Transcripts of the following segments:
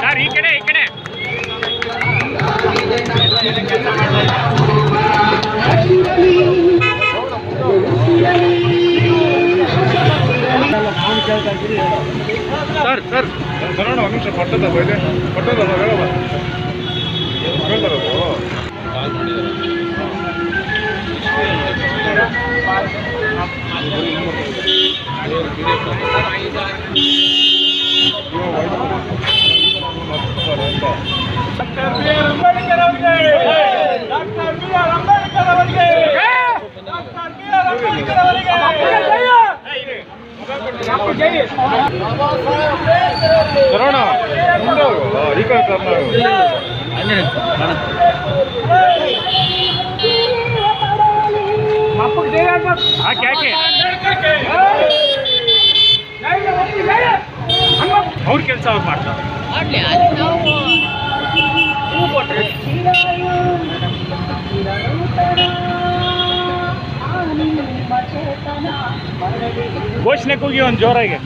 Sir ಈ ಕಡೆ ಈ ಕಡೆ. Sir sir. ಬರೋಣ ಒಂದು ನಿಮಿಷ ಪಟ್ಟದ ಬೈಲೆ ಪಟ್ಟದ ಹೇಳೋದು ಕಾಲ್ ಮಾಡಿದ್ದಾರೆ ಡಾಕ್ಟರ್ ಬಿ ಆರ್ ಅಂಬೇಡ್ಕರ್ ಅವರಿಗೆ ಡಾಕ್ಟರ್ ಬಿ ಆರ್ ಅಂಬೇಡ್ಕರ್ ಅವರಿಗೆ ಬರೋಣ ಮುಂದೆ ಹೋಗು. ಈ ಕಡೆ ಕರ್ನಾಟಕ ಹಾಕಿ ಹಾಕಿ ಅವ್ರ ಕೆಲಸ ಅವ್ರು ಮಾಡ್ತಾರೆ ಘೋಷಣೆ ಕೂಗಿ ಒಂದು ಜೋರಾಗಿ.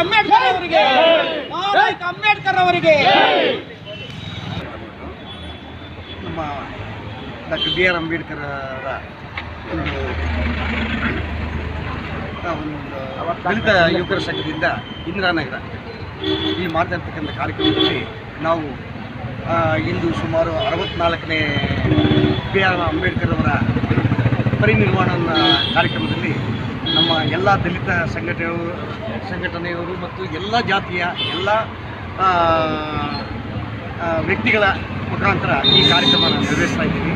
ಅಂಬೇಡ್ಕರ್ ಅವರಿಗೆ. ಅಂಬೇಡ್ಕರ್ ಅವರಿಗೆ. ನಮ್ಮ ಡಾಕ್ಟರ್ ಬಿ ಆರ್ ಅಂಬೇಡ್ಕರ್ ಅವರ ಒಂದು ದಲಿತ ಯುವಕರ ಸಂಘದಿಂದ ಇಂದಿರಾನಗರ ಈ ಮಾಡ್ತಿರ್ತಕ್ಕಂಥ ಕಾರ್ಯಕ್ರಮದಲ್ಲಿ ನಾವು ಇಂದು ಸುಮಾರು ಅರವತ್ನಾಲ್ಕನೇ ಬಿ ಆರ್ ಅಂಬೇಡ್ಕರ್ ಅವರ ಪರಿನಿರ್ವಾಣ ಕಾರ್ಯಕ್ರಮದಲ್ಲಿ ನಮ್ಮ ಎಲ್ಲ ದಲಿತ ಸಂಘಟನೆಗಳು ಸಂಘಟನೆಯವರು ಮತ್ತು ಎಲ್ಲ ಜಾತಿಯ ಎಲ್ಲ ವ್ಯಕ್ತಿಗಳ ಮುಖಾಂತರ ಈ ಕಾರ್ಯಕ್ರಮ ನಿರ್ವಹಿಸ್ತಾ ಇದ್ದೀವಿ.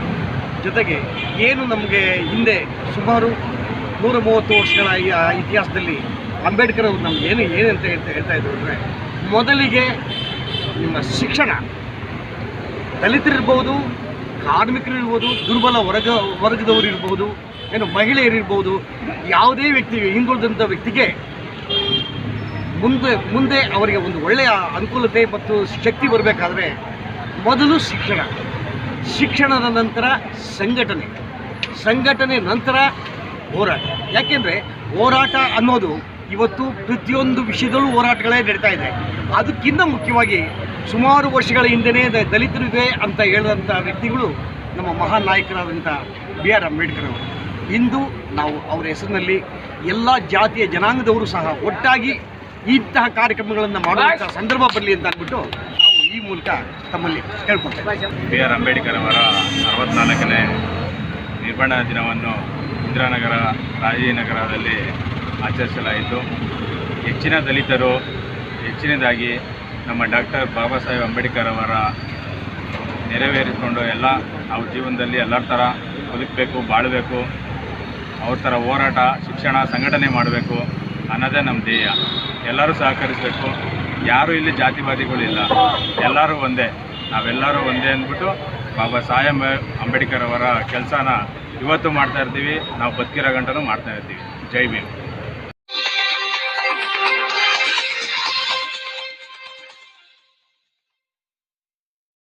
ಜೊತೆಗೆ ಏನು ನಮಗೆ ಹಿಂದೆ ಸುಮಾರು ನೂರ ಮೂವತ್ತು ವರ್ಷಗಳ ಇತಿಹಾಸದಲ್ಲಿ ಅಂಬೇಡ್ಕರ್ ಅವರು ನಮ್ಗೆ ಏನು, ಏನಂತ ಹೇಳ್ತಾ ಹೇಳ್ತಾ ಇದ್ರು ಅಂದರೆ, ಮೊದಲಿಗೆ ನಿಮ್ಮ ಶಿಕ್ಷಣ ದಲಿತರಿರ್ಬೋದು ಕಾರ್ಮಿಕರಿರ್ಬೋದು ದುರ್ಬಲ ವರ್ಗ, ವರ್ಗದವರು ಇರ್ಬೋದು, ಏನು ಮಹಿಳೆಯರಿರ್ಬೋದು ಯಾವುದೇ ವ್ಯಕ್ತಿ, ಹಿಂದುಳಿದಂಥ ವ್ಯಕ್ತಿಗೆ ಮುಂದೆ ಮುಂದೆ ಅವರಿಗೆ ಒಂದು ಒಳ್ಳೆಯ ಅನುಕೂಲತೆ ಮತ್ತು ಶಕ್ತಿ ಬರಬೇಕಾದ್ರೆ ಮೊದಲು ಶಿಕ್ಷಣ. ಶಿಕ್ಷಣದ ನಂತರ ಸಂಘಟನೆ. ಸಂಘಟನೆ ನಂತರ ಹೋರಾಟ. ಯಾಕೆಂದರೆ ಹೋರಾಟ ಅನ್ನೋದು ಇವತ್ತು ಪ್ರತಿಯೊಂದು ವಿಷಯದಲ್ಲೂ ಹೋರಾಟಗಳೇ ನಡೀತಾ ಇದೆ. ಅದಕ್ಕಿಂತ ಮುಖ್ಯವಾಗಿ ಸುಮಾರು ವರ್ಷಗಳ ಹಿಂದೆಯೇ ದ- ದಲಿತರಿದೆ ಅಂತ ಹೇಳಿದಂಥ ವ್ಯಕ್ತಿಗಳು ನಮ್ಮ ಮಹಾನ್ ನಾಯಕರಾದಂಥ ಬಿ ಆರ್ ಅಂಬೇಡ್ಕರ್ ಅವರು. ಇಂದು ನಾವು ಅವರ ಹೆಸರಿನಲ್ಲಿ ಎಲ್ಲ ಜಾತಿಯ ಜನಾಂಗದವರು ಸಹ ಒಟ್ಟಾಗಿ ಇಂತಹ ಕಾರ್ಯಕ್ರಮಗಳನ್ನು ಮಾಡುವಂಥ ಸಂದರ್ಭ ಬರಲಿ ಅಂತ ಅಂದ್ಬಿಟ್ಟು ನಾವು ಈ ಮೂಲಕ ತಮ್ಮಲ್ಲಿ ಕೇಳ್ಕೊಳ್ತೇವೆ ಬಿ ಆರ್ ಅಂಬೇಡ್ಕರ್ ಅವರ ಅರವತ್ನಾಲ್ಕನೇ ನಿರ್ಮಾಣ ದಿನವನ್ನು ಇಂದಿರಾನಗರ ರಾಜೀನಗರದಲ್ಲಿ ಆಚರಿಸಲಾಯಿತು. ಹೆಚ್ಚಿನ ದಲಿತರು, ಹೆಚ್ಚಿನದಾಗಿ ನಮ್ಮ ಡಾಕ್ಟರ್ ಬಾಬಾ ಸಾಹೇಬ್ ಅಂಬೇಡ್ಕರ್ ಅವರ ನೆರವೇರಿಸಿಕೊಂಡು ಎಲ್ಲ ಅವ್ರ ಜೀವನದಲ್ಲಿ ಎಲ್ಲರ ಥರ ಬದುಕಬೇಕು, ಬಾಳಬೇಕು. ಅವ್ರ ಥರ ಹೋರಾಟ, ಶಿಕ್ಷಣ, ಸಂಘಟನೆ ಮಾಡಬೇಕು ಅನ್ನೋದೇ ನಮ್ಮ ಧ್ಯೇಯ. ಎಲ್ಲರೂ ಸಹಕರಿಸಬೇಕು. ಯಾರೂ ಇಲ್ಲಿ ಜಾತಿವಾದಿಗಳಿಲ್ಲ ಎಲ್ಲರೂ ಒಂದೇ. ನಾವೆಲ್ಲರೂ ಒಂದೇ ಅಂದ್ಬಿಟ್ಟು ಬಾಬಾ ಸಾಹೇಬ್ ಅಂಬೇಡ್ಕರ್ ಅವರ ಕೆಲಸನ ಇವತ್ತು ಮಾಡ್ತಾ ಇರ್ತೀವಿ. ನಾವು ಬದುಕಿರೋ ಗಂಟನೂ ಮಾಡ್ತಾ ಇರ್ತೀವಿ. ಜೈ ಭೀಮ್.